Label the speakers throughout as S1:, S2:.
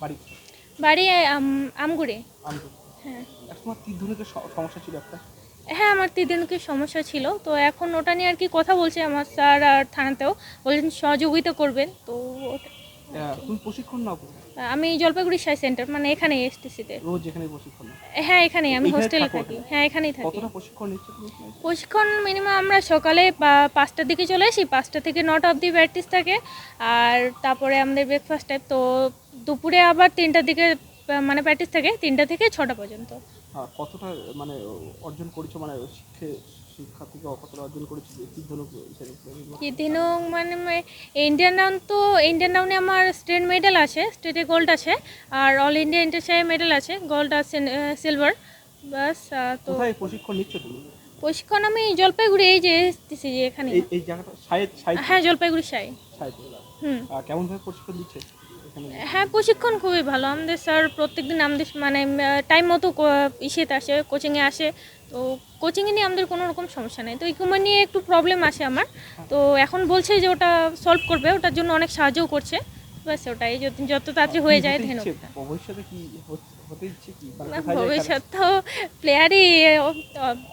S1: বাড়ি?
S2: বাড়ি আম- আমগুড়ে। হ্যাঁ।
S1: তীর ধনুকের সমস্যা ছিল একটা?
S2: হ্যাঁ আমার তিনদিনকে সমস্যা ছিল। তো এখন ওটা নিয়ে আর কি কথা বলছে আমার স্যার আর থানাতেও। বলছেন সহযোগিতা করবেন তো
S1: তুমি প্রশিক্ষণ নাও
S2: আমি জলপাইগুড়ি সাই সেন্টার মানে এখানে এসটিসিতে
S1: রোজ এখানে প্রশিক্ষণ
S2: হ্যাঁ এখানেই আমি হোস্টেলে
S1: থাকি
S2: হ্যাঁ এখানেই থাকি।
S1: প্রশিক্ষণ
S2: প্রশিক্ষণ মিনিমাম আমরা সকালে পাঁচটার দিকে চলে আসি। পাঁচটা থেকে নটা অবধি প্র্যাকটিস থাকে। আর তারপরে আমাদের ব্রেকফাস্ট টাইপ তো দুপুরে আবার তিনটার দিকে মানে প্র্যাকটিস থাকে তিনটা থেকে ছটা পর্যন্ত।
S1: কতটা মানে অর্জন করেছ? মানে শিক্ষে থেকে কতটা অর্জন করেছ?
S2: মানে ইন্ডিয়ান রাউন তো ইন্ডিয়ান রাউন্ডে আমার স্টেট মেডেল আছে স্টেটে গোল্ড আছে আর অল ইন্ডিয়া ইন্টারন্যাশনাল মেডেল আছে গোল্ড আর সিলভার বাস তো
S1: প্রশিক্ষণ নিচ্ছ তুমি?
S2: প্রশিক্ষণ আমি জলপাইগুড়ি এই যে এসতেছি যে এখানে।
S1: এই জায়গাটা
S2: হ্যাঁ জলপাইগুড়ি সাই। হুম।
S1: কেমন ভাবে প্রশিক্ষণ দিচ্ছে?
S2: হ্যাঁ প্রশিক্ষণ খুবই ভালো। আমাদের স্যার প্রত্যেকদিন আমাদের মানে টাইম মতো ইসেতে আসে কোচিংয়ে আসে। তো কোচিংয়ে নিয়ে আমাদের কোনো রকম সমস্যা নেই। তো ইকুইপমেন্ট নিয়ে একটু প্রবলেম আসে আমার। তো এখন বলছে যে ওটা সলভ করবে ওটার জন্য অনেক সাহায্যও করছে। ব্যাস ওটাই। যত যত তাড়াতাড়ি হয়ে যায় ধেন
S1: ভবিষ্যতে কি হতে- হতে ইচ্ছে কি? কোথায় যায়
S2: ভবিষ্যৎ তো প্লেয়ারই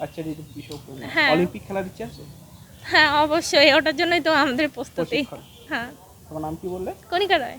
S1: আচ্ছা
S2: হ্যাঁ।
S1: অলিম্পিক খেলার ইচ্ছে আছে?
S2: হ্যাঁ অবশ্যই। ওটার জন্যই তো আমাদের প্রস্তুতি। হ্যাঁ।
S1: তোমার নাম কি বললে?
S2: কণিকা রায়।